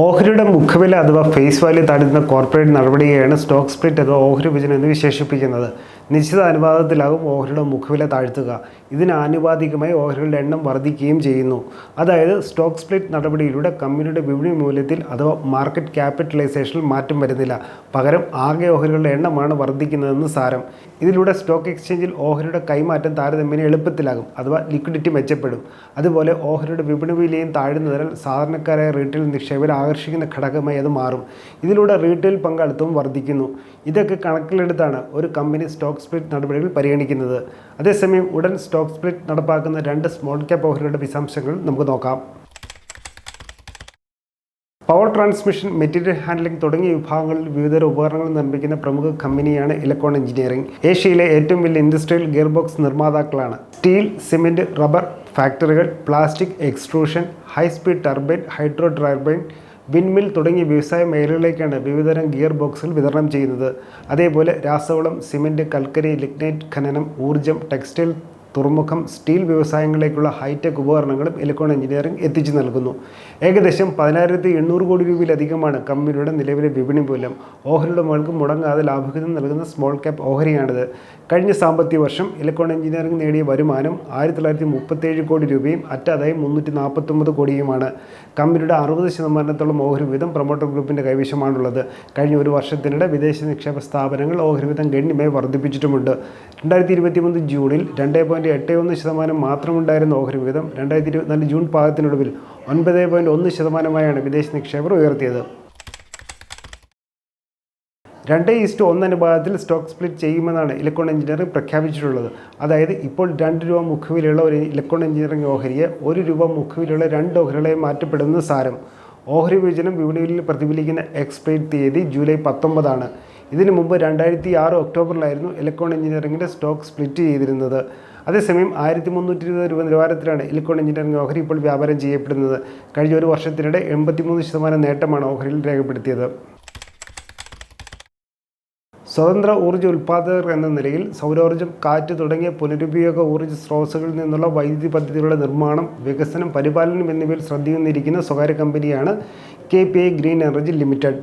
ഓഹരിയുടെ മുഖവില അഥവാ face value താഴ്ത്തുന്ന കോർപ്പറേറ്റ് നടപടിയെയാണ് സ്റ്റോക്ക് സ്പ്ലിറ്റ് അഥവാ ഓഹരി വിഭജനം എന്ന് വിശേഷിപ്പിക്കുന്നത്. നിശ്ചിത അനുപാതത്തിലാകും ഓഹരിയുടെ മുഖവില താഴ്ത്തുക. ഇതിന് ആനുപാതികമായി ഓഹരികളുടെ എണ്ണം വർദ്ധിക്കുകയും ചെയ്യുന്നു. അതായത് സ്റ്റോക്ക് സ്പ്ലിറ്റ് നടപടിയിലൂടെ കമ്പനിയുടെ വിപണി മൂല്യത്തിൽ അഥവാ മാർക്കറ്റ് ക്യാപിറ്റലൈസേഷനിൽ മാറ്റം വരുന്നില്ല. പകരം ആകെ ഓഹരികളുടെ എണ്ണമാണ് വർദ്ധിക്കുന്നതെന്ന് സാരം. ഇതിലൂടെ സ്റ്റോക്ക് എക്സ്ചേഞ്ചിൽ ഓഹരിയുടെ കൈമാറ്റം താരതമ്യേന എളുപ്പത്തിലാകും അഥവാ ലിക്വിഡിറ്റി മെച്ചപ്പെടും. അതുപോലെ ഓഹരിയുടെ വിപണി വിലയും താഴ്ന്നതിനാൽ സാധാരണക്കാരായ റീറ്റെയിൽ നിക്ഷേപകരെ ആകർഷിക്കുന്ന ഘടകമായി അത് മാറും. ഇതിലൂടെ റീറ്റെയിൽ പങ്കാളിത്തവും വർദ്ധിക്കുന്നു. ഇതൊക്കെ കണക്കിലെടുത്താണ് ഒരു കമ്പനി സ്റ്റോക്ക് സ്പ്ലിറ്റ് നടപടികൾ പരിഗണിക്കുന്നത്. അതേസമയം ഉടൻ സ്റ്റോക്ക് സ്പ്ലിറ്റ് നടപ്പാക്കുന്ന രണ്ട് സ്മോൾ ക്യാപ്പ് ഓഹരികളുടെ വിശദാംശങ്ങൾ നമുക്ക് നോക്കാം. പവർ ട്രാൻസ്മിഷൻ മെറ്റീരിയൽ ഹാൻഡ്ലിംഗ് തുടങ്ങിയ വിഭാഗങ്ങളിൽ വിവിധ ഉപകരണങ്ങൾ നിർമ്മിക്കുന്ന പ്രമുഖ കമ്പനിയാണ് ഇലക്ട്രോൺ എഞ്ചിനീയറിംഗ്. ഏഷ്യയിലെ ഏറ്റവും വലിയ ഇൻഡസ്ട്രിയൽ ഗിയർ ബോക്സ് നിർമ്മാതാക്കളാണ്. സ്റ്റീൽ സിമെന്റ് റബ്ബർ ഫാക്ടറികൾ plastic extrusion high speed turbine hydro turbine windmill തുടങ്ങിയ വ്യവസായ മേഖലകളിലേക്കാണ് വിവിധതരം ഗിയർ ബോക്സുകൾ വിതരണം ചെയ്യുന്നത്. അതേപോലെ രാസവളം സിമെന്റ് കൽക്കരി ലിഗ്നൈറ്റ് ഖനനം ഊർജം ടെക്സ്റ്റൈൽ തുറമുഖം സ്റ്റീൽ വ്യവസായങ്ങളിലേക്കുള്ള ഹൈടെക് ഉപകരണങ്ങളും ഇലക്ട്രോൺ എഞ്ചിനീയറിംഗ് എത്തിച്ചു നൽകുന്നു. ഏകദേശം പതിനായിരത്തി എണ്ണൂറ് കോടി രൂപയിലധികമാണ് കമ്പനിയുടെ നിലവിലെ വിപണി മൂല്യം. ഓഹരിയുടെ മുകൾക്ക് മുടങ്ങാതെ ലാഭവിഹിതം നൽകുന്ന സ്മോൾ ക്യാപ്പ് ഓഹരിയാണിത്. കഴിഞ്ഞ സാമ്പത്തിക വർഷം ഇലക്ട്രോൺ എഞ്ചിനീയറിംഗ് നേടിയ വരുമാനം ആയിരത്തി തൊള്ളായിരത്തി മുപ്പത്തേഴ് കോടി രൂപയും അറ്റാദായം മുന്നൂറ്റി നാൽപ്പത്തൊമ്പത് കോടിയുമാണ്. കമ്പനിയുടെ അറുപത് ശതമാനത്തോളം ഓഹരി വീതം പ്രൊമോട്ടർ ഗ്രൂപ്പിന്റെ കൈവശമാണുള്ളത്. കഴിഞ്ഞ ഒരു വർഷത്തിനിടെ വിദേശ നിക്ഷേപ സ്ഥാപനങ്ങൾ ഓഹരി വീതം ഗണ്യമായി വർദ്ധിപ്പിച്ചിട്ടുമുണ്ട്. രണ്ടായിരത്തി ഇരുപത്തി മൂന്ന് ജൂണിൽ രണ്ട് പോയിന്റ് എട്ട് ഒന്ന് ശതമാനം മാത്രമുണ്ടായിരുന്ന ഓഹരി വിഹിതം രണ്ടായിരത്തി ഇരുപത്തിനാല് ജൂൺ പാകത്തിനൊടുവിൽ ഒൻപത് പോയിന്റ് ഒന്ന് ശതമാനമായാണ് വിദേശ നിക്ഷേപർ ഉയർത്തിയത്. രണ്ട് ഈസ്റ്റ് ഒന്ന് അനുപാതത്തിൽ സ്റ്റോക്ക് സ്പ്ലിറ്റ് ചെയ്യുമെന്നാണ് ഇലക്ട്രോൺ എഞ്ചിനീയറിംഗ് പ്രഖ്യാപിച്ചിട്ടുള്ളത്. അതായത് ഇപ്പോൾ രണ്ട് രൂപ മുഖവിലുള്ള ഒരു ഇലക്ട്രോൺ എഞ്ചിനീയറിംഗ് ഓഹരിയെ ഒരു രൂപ മുഖവിലുള്ള രണ്ട് ഓഹരികളെ മാറ്റപ്പെടുന്ന സാരം. ഓഹരി വിഭജനം വിപണിയിൽ പ്രതിഫലിക്കുന്ന എക്സ്പൈർ തീയതി ജൂലൈ പത്തൊമ്പതാണ്. ഇതിനു മുമ്പ് രണ്ടായിരത്തി ആറ് ഒക്ടോബറിലായിരുന്നു ഇലക്ട്രോൺ എഞ്ചിനീയറിംഗിന്റെ സ്റ്റോക്ക് സ്പ്ലിറ്റ് ചെയ്തിരുന്നത്. അതേസമയം ആയിരത്തി മുന്നൂറ്റി ഇരുപത് രൂപ നിലവാരത്തിലാണ് ഇലക്ട്രോൺ എഞ്ചിനീയറിംഗ് ഓഹരി ഇപ്പോൾ വ്യാപാരം ചെയ്യപ്പെടുന്നത്. കഴിഞ്ഞ ഒരു വർഷത്തിനിടെ എൺപത്തിമൂന്ന് ശതമാനം നേട്ടമാണ് ഓഹരിയിൽ രേഖപ്പെടുത്തിയത്. സ്വതന്ത്ര ഊർജ ഉൽപ്പാദകർ എന്ന നിലയിൽ സൗരോർജം കാറ്റ് തുടങ്ങിയ പുനരുപയോഗ ഊർജ സ്രോതസ്സുകളിൽ നിന്നുള്ള വൈദ്യുതി പദ്ധതികളുടെ നിർമ്മാണം വികസനം പരിപാലനം എന്നിവയിൽ ശ്രദ്ധയൊന്നിരിക്കുന്ന സ്വകാര്യ കമ്പനിയാണ് K P I Green Energy Limited.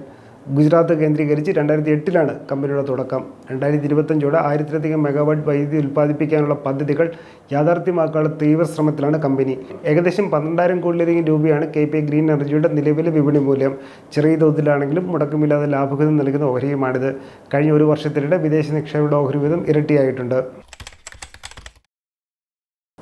Gujarat കേന്ദ്രീകരിച്ച് രണ്ടായിരത്തി എട്ടിലാണ് കമ്പനിയുടെ തുടക്കം. രണ്ടായിരത്തി ഇരുപത്തഞ്ചോടെ ആയിരത്തിലധികം മെഗാവാട്ട് വൈദ്യുതി ഉൽപ്പാദിപ്പിക്കാനുള്ള പദ്ധതികൾ യാഥാർത്ഥ്യമാക്കാനുള്ള തീവ്ര ശ്രമത്തിലാണ് കമ്പനി. ഏകദേശം പന്ത്രണ്ടായിരം കോടിയിലധികം രൂപയാണ് കെ പി ഗ്രീൻ എനർജിയുടെ നിലവിലെ വിപണി മൂല്യം. ചെറിയ തോതിലാണെങ്കിലും മുടക്കമില്ലാതെ ലാഭഗതം നൽകുന്ന ഓഹരിയുമാണിത്. കഴിഞ്ഞ ഒരു വർഷത്തിനിടെ വിദേശ നിക്ഷേപയുടെ ഓഹരി വീതം ഇരട്ടിയായിട്ടുണ്ട്.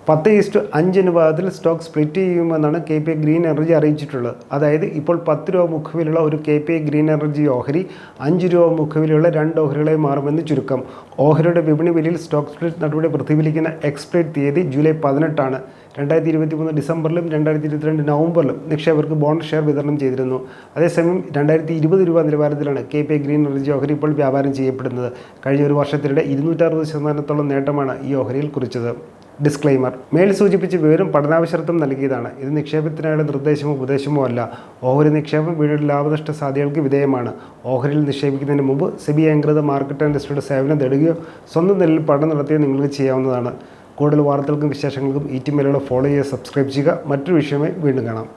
പത്ത് ഈസ്റ്റ് അഞ്ച് അനുപാതത്തിൽ സ്റ്റോക്ക് സ്പ്ലിറ്റ് ചെയ്യുമെന്നാണ് K P I Green Energy അറിയിച്ചിട്ടുള്ളത്. അതായത് ഇപ്പോൾ പത്ത് രൂപ മുഖവിലുള്ള ഒരു K P I Green Energy ഓഹരി അഞ്ച് രൂപ മുഖവിലുള്ള രണ്ട് ഓഹരികളായി മാറുമെന്ന് ചുരുക്കം. ഓഹരിയുടെ വിപണി വിലയിൽ സ്റ്റോക്ക് സ്പ്ലിറ്റ് നടപടി പ്രതിഫലിക്കുന്ന എക്സ്പ്ലിറ്റ് തീയതി ജൂലൈ പതിനെട്ടാണ്. രണ്ടായിരത്തി ഇരുപത്തി മൂന്ന് ഡിസംബറിലും രണ്ടായിരത്തി ഇരുപത്തിരണ്ട് നവംബറിലും നിക്ഷേപകർക്ക് ബോണ്ട് ഷെയർ വിതരണം ചെയ്തിരുന്നു. അതേസമയം രണ്ടായിരത്തി ഇരുപത് രൂപ നിലവാരത്തിലാണ് കെ പി ഗ്രീൻ എനർജി ഓഹരി ഇപ്പോൾ വ്യാപാരം ചെയ്യപ്പെടുന്നത്. കഴിഞ്ഞ ഒരു വർഷത്തിനിടെ ഇരുന്നൂറ്ററുപത് ശതമാനത്തോളം നേട്ടമാണ് ഈ ഓഹരിയിൽ കുറിച്ചത്. ഡിസ്ക്ലെയിമർ മേൽ സൂചിപ്പിച്ച വിവരം പഠനാവശ്യത്വം നൽകിയതാണ്. ഇത് നിക്ഷേപത്തിനായുള്ള നിർദ്ദേശമോ ഉപദേശമോ അല്ല. ഓഹരി നിക്ഷേപം വീണ്ടും ലാഭനഷ്ട സാധ്യതകൾക്ക് വിധേയമാണ്. ഓഹരിയിൽ നിക്ഷേപിക്കുന്നതിന് മുമ്പ് സെബി അംഗൃത മാർക്കറ്റ് ഇൻഡസ്ട്രിയുടെ സേവനം തേടുകയോ സ്വന്തം നിലയിൽ പഠനം നടത്തുകയോ നിങ്ങൾക്ക് ചെയ്യാവുന്നതാണ്. കൂടുതൽ വാർത്തകൾക്കും വിശേഷങ്ങൾക്കും ഈ ടി മേലുള്ള ഫോളോ ചെയ്യുക സബ്സ്ക്രൈബ് ചെയ്യുക. മറ്റൊരു വിഷയമായി വീണ്ടും കാണാം.